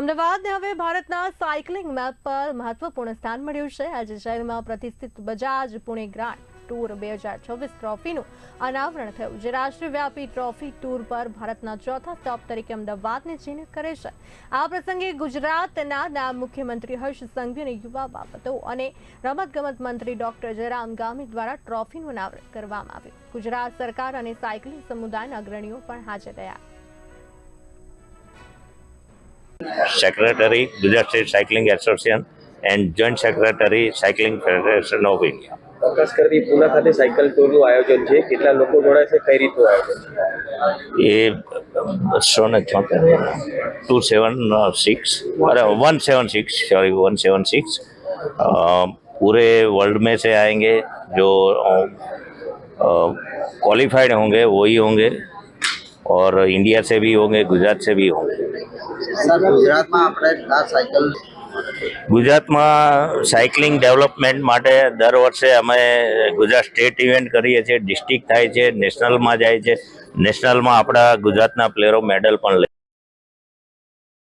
અમદાવાદને હવે ભારતના સાયકલિંગ મેપ પર મહત્વપૂર્ણ સ્થાન મળ્યું છે. આજે શહેરમાં પ્રતિષ્ઠિત બજાજ પુણે ગ્રાન્ડ ટૂર બે હજાર છવ્વીસ ટ્રોફીનું અનાવરણ થયું, જે રાષ્ટ્રવ્યાપી ટ્રોફી ટૂર પર ભારતના ચોથા સ્ટોપ તરીકે અમદાવાદને ચિહ્નિત કરે છે. આ પ્રસંગે ગુજરાતના નાયબ મુખ્યમંત્રી હર્ષ સંઘવી અને યુવા બાબતો અને રમતગમત મંત્રી ડોક્ટર જયરામ ગામી દ્વારા ટ્રોફીનું અનાવરણ કરવામાં આવ્યું. ગુજરાત સરકાર અને સાયકલિંગ સમુદાયના અગ્રણીઓ પણ હાજર રહ્યા. Secretary, Gujarat State Cycling Association and Joint Secretary, Cycling Federation of India. ખાસ કરી પુના ખાતે સાયકલ ટૂરનું આયોજન છે કેટલા લોકો જોડાશે કઈ રીતનું આયોજન છે ये सौ ने छोतर टू सेवन सिक्स अरे one seven six sorry one seven six पूरे वर्ल्ड में से आएंगे जो क्वालिफाइड होंगे वही होंगे और इंडिया से भी होंगे गुजरात से भी होंगे ગુજરાતમાં સાયકલિંગ ડેવલપમેન્ટ માટે દર વર્ષે અમે ગુજરાત સ્ટેટ ઇવેન્ટ કરીએ છીએ, ડિસ્ટ્રિક્ટ થાય છે, નેશનલમાં જાય છે. નેશનલમાં આપણા ગુજરાતના પ્લેયરો મેડલ પણ લે